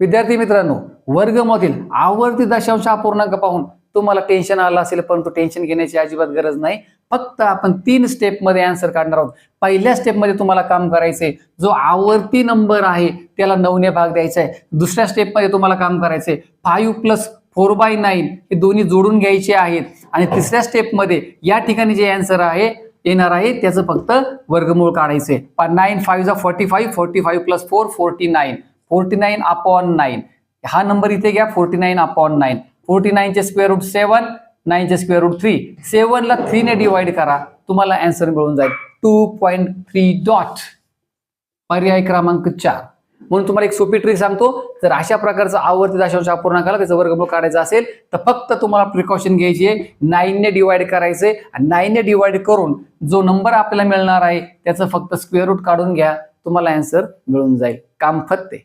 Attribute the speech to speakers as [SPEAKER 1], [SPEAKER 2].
[SPEAKER 1] विद्यार्थी मित्रांनो वर्गमधील आवर्ती दशांश अपूर्णांक पाहून तुम्हाला टेन्शन आलं असेल परंतु टेन्शन घेण्याची अजिबात गरज नाही. फक्त आपण तीन स्टेपमध्ये आन्सर काढणार आहोत. पहिल्या स्टेपमध्ये तुम्हाला काम करायचंय. जो आवर्ती नंबर आहे त्याला नऊने भाग द्यायचा आहे दुसऱ्या स्टेपमध्ये तुम्हाला काम करायचंय. Five plus four by nine हे दोन्ही जोडून घ्यायचे आहेत. आणि तिसऱ्या स्टेपमध्ये या ठिकाणी जे आन्सर आहे येणार आहे त्याचं फक्त वर्गमूळ काढायचंय. नाईन फाईव्ह जा forty five forty five plus four forty nine forty nine upon nine. हा नंबर इथे घ्या forty nine upon nine. Forty नाईनचे square root seven नाईनचे स्क्वेअर रूट थ्री सेवनला थ्रीने डिवाइड करा तुम्हाला अँसर मिळून जाईल. टू पॉईंट थ्री डॉट पर्याय क्रमांक चार. म्हणून तुम्हाला एक सोपी ट्रिक सांगतो जर अशा प्रकारचा आवर्ती दशांश अपूर्णांकाला त्याचं वर्गमूळ काढायचं असेल तर फक्त तुम्हाला प्रिकॉशन घ्यायची आहे. नाईनने डिवाइड करायचंय आणि नाईनने डिवाइड करून जो नंबर आपल्याला मिळणार आहे त्याचं फक्त स्क्वेअर रूट काढून घ्या तुम्हाला अँसर मिळून जाईल. काम फत्ते.